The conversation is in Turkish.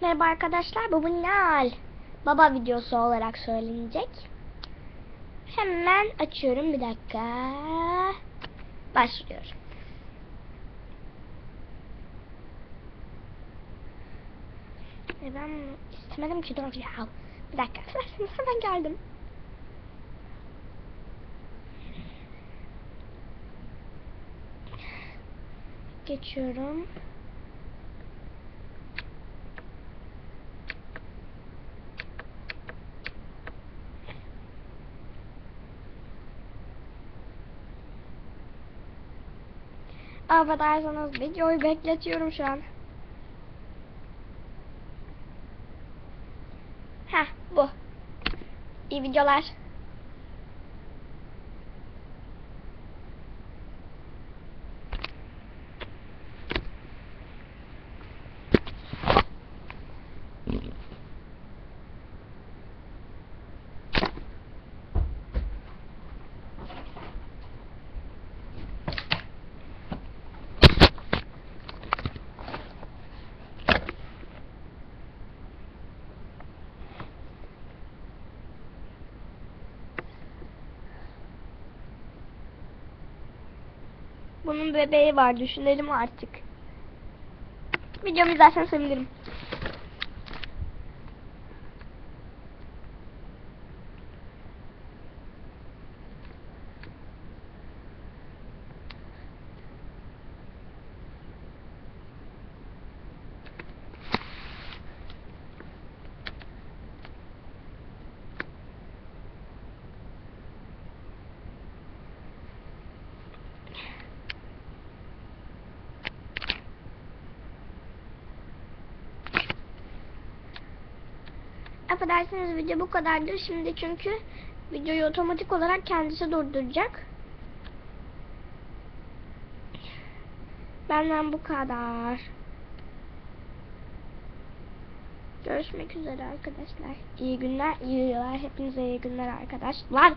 Merhaba arkadaşlar, bu Nal. Baba videosu olarak söylenecek. Hemen açıyorum bir dakika. Başlıyorum. E ben istemedim ki dur ya. Bir dakika, affedersiniz hemen geldim. Geçiyorum. Affedersiniz videoyu bekletiyorum şu an. Heh bu. İyi videolar. Bunun bebeği var düşünelim artık. Videomu izlersen sevinirim. Affedersiniz video bu kadardır şimdi çünkü videoyu otomatik olarak kendisi durduracak. Benden bu kadar. Görüşmek üzere arkadaşlar. İyi günler, iyi yıllar. Hepinize iyi günler arkadaşlar.